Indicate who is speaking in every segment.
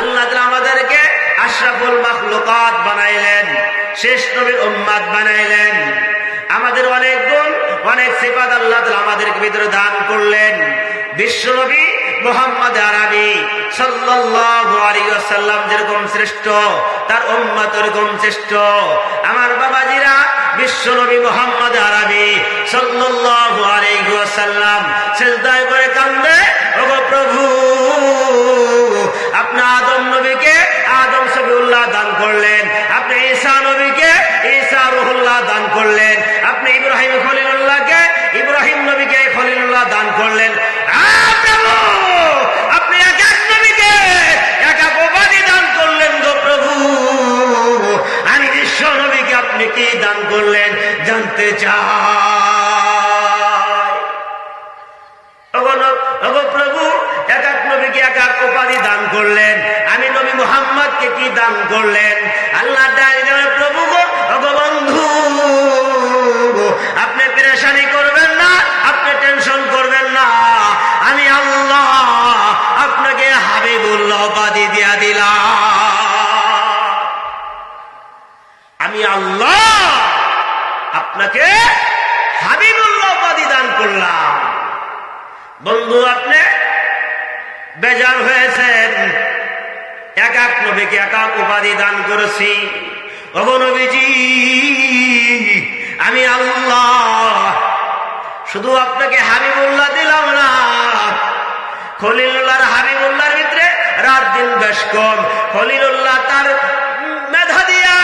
Speaker 1: আল্লাহ আমাদেরকে আশরাফুল মাখলুকাত বানাইলেন, শেষ নবীর উম্মাদ বানাইলেন। আমাদের অনেক গুণ, অনেক সিফাত আল্লাহ আমাদেরকে ভিতরে দান করলেন। বিশ্বনবী মোহাম্মদ আরবি ওয়াসাল্লাম যেরকম শ্রেষ্ঠ, তার উম্মত এরকম শ্রেষ্ঠ। আমার বাবাজিরা বিশ্বনবী মোহাম্মদ আরবি ওয়াসাল্লাম সিজদায় করে কান্দে, ওগো প্রভু। আপনি আদম নবীকে আদম সবিউল্লাহ দান করলেন। আপনি ঈসা নবীকে ঈসা রুহুল্লাহ দান করলেন। আপনি ইব্রাহিম খলিলুল্লাহকে ইব্রাহিম নবীকে খলিলুল্লাহ দান করলেন। আপনি দান করলেন প্রভু। আমি বিশ্ব নবীকে আপনি কি দান করলেন জানতে চাই? কি দান করলেন? আল্লাহ প্রভু বন্ধু, আপনি পেরেশানি করবেন না, আপনি টেনশন করবেন না। আমি আল্লাহ আপনাকে হাবিবুল্লাহ উপাধি দিয়া দিলাম। আমি আল্লাহ আপনাকে হাবিবুল্লাহ উপাধি দান করলাম। বন্ধু, আপনি বেজার হয়েছেন। এক এক নবীকে এক এক উপাধি দান করেছি। অবনবীজি নবীজি, আমি আল্লাহ, শুধু আপনাকে হাবিবুল্লাহ দিলাম না, খলিলুল্লাহর হাবিবুল্লাহর ভিতরে রাত দিন বেশ কম, খলিলুল্লাহ তার মেধা দিয়া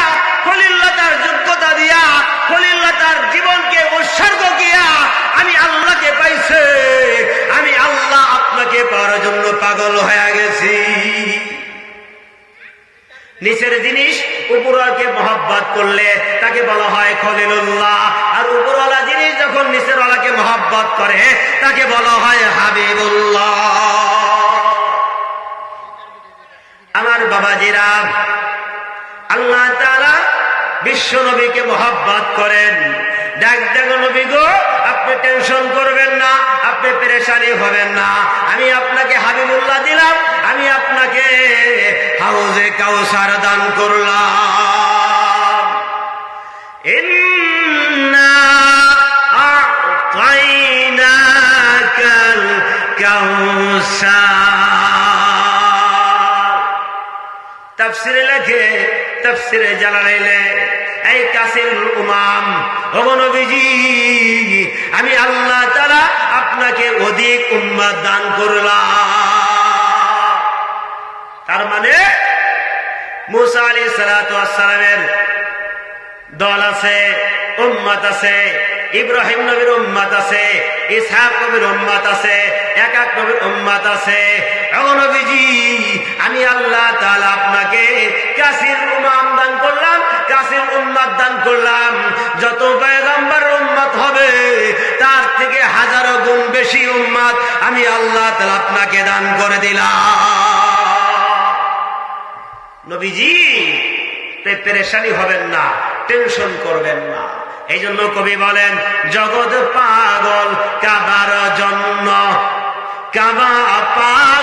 Speaker 1: খলিল্লাহ তার যোগ্যতা দিয়া খলিল্লাহ তার জীবনকে উৎসর্গ দিয়া আমি আল্লাহকে পাইছে আমি আল্লাহ আপনাকে পাওয়ার জন্য পাগল হয়ে গেছি নিচের জিনিস উপরওয়ালাকে মহব্বত করলে তাকে বলা হয় খলিলুল্লাহ। আর উপরওয়ালা জিনিস যখন নিচের ওয়ালাকে মহব্বত করে, তাকে বলা হয় হাবিবুল্লাহ। আমার বাবাজিরা, আল্লাহ তাআলা বিশ্ব নবীকে মহাব্বাত করেন। ডাক ডাক নবী গো, আপনি টেনশন করবেন না, আপনি পেরেশানি হবেন না। আমি আপনাকে হাবিবুল্লাহ দিলাম, আমি কাউসার দান করলাম। তাফসিরে লেখে, তাফসিরে জালালাইলে এই কাসির উমাম নবীজি, আমি আল্লাহ তারা আপনাকে অধিক উম্মাদ দান করলাম। তার মানে দল আছে আছে, ইব্রাহিম নবীর আছে আছে এক এক নবীর উম্মাত আছে। আমি আল্লাহ আপনাকে কাসির উমাম দান করলাম, কাসির উম্মাত দান করলাম। যত পয়গম্বর উম্মাত হবে, তার থেকে হাজারো গুণ বেশি উম্মাত আমি আল্লাহ তাআলা আপনাকে দান করে দিলাম। নবীজি তাই পেরেশানি হবেন না, টেনশন করবেন না। এই জন্য কবি বলেন, জগৎ পাগল কাবার জন্য, কাবা পাগল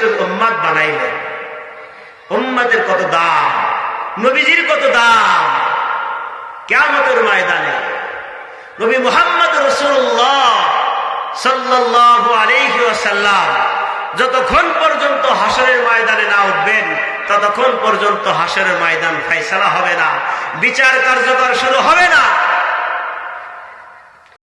Speaker 1: শ্রেষ্ঠ উম্মাদ বানাইলেন। উম্মাদের কত দাম, নবীজির কত দাম। কেমতের ময়দানে নবী মোহাম্মদ রসুল্লাহ যতক্ষণ পর্যন্ত হাসরের ময়দানে না উঠবেন, ততক্ষণ পর্যন্ত হাসরের ময়দান ফাইসালা হবে না, বিচার কার্যকর শুরু হবে না।